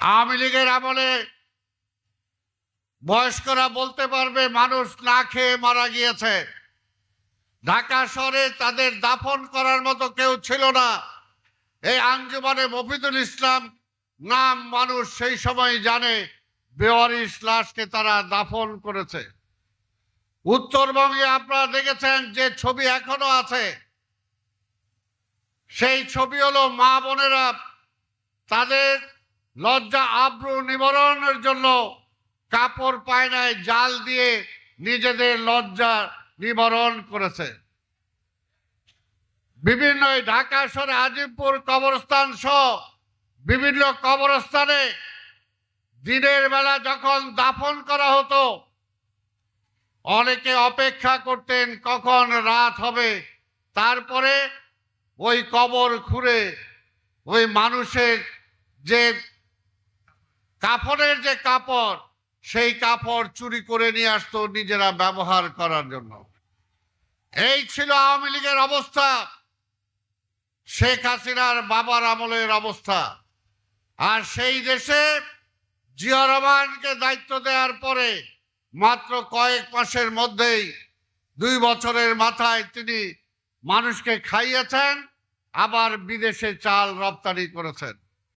আওয়ামী লীগের আমলে বয়স্করা বলতে পারবে, মানুষ না খেয়ে মারা গিয়েছে। ঢাকা শহরে তাদের দাফন করার মতো কেউ ছিল না। এই আঞ্জুমানে মফিদুল ইসলাম নাম মানুষ সেই সময় জানে, বেওয়ারিশ লাশকে তারা দাফন করেছে। উত্তরবঙ্গে আপনারা দেখেছেন যে ছবি এখনও আছে। সেই ছবি হলো মা বোনেরা তাদের লজ্জা, আব্রু, নিবারণের জন্য কাপড় পায়নায় জাল দিয়ে নিজেদের লজ্জা নিবারণ করেছে। বিভিন্ন ঢাকা শহরে আজিমপুর কবরস্থান সহ বিভিন্ন কবরস্থানে দিনের বেলা যখন দাফন করা হতো, অনেকে অপেক্ষা করতেন কখন রাত হবে। তারপরে ওই কবর খুঁড়ে ওই মানুষের যে কাপড়ের যে কাপড়, সেই কাপড় চুরি করে নিয়ে আসতো নিজেরা ব্যবহার করার জন্য। এই ছিল আওয়ামী লীগের অবস্থা। শেখ হাসিনার বাবার আমলের অবস্থা। আর সেই দেশে জিয়া রহমানকে দায়িত্ব দেওয়ার পরে মাত্র কয়েক মাসের মধ্যেই দুই বছরের মাথায় তিনি মানুষকে খাইয়েছেন, আবার বিদেশে চাল রপ্তানি করেছেন।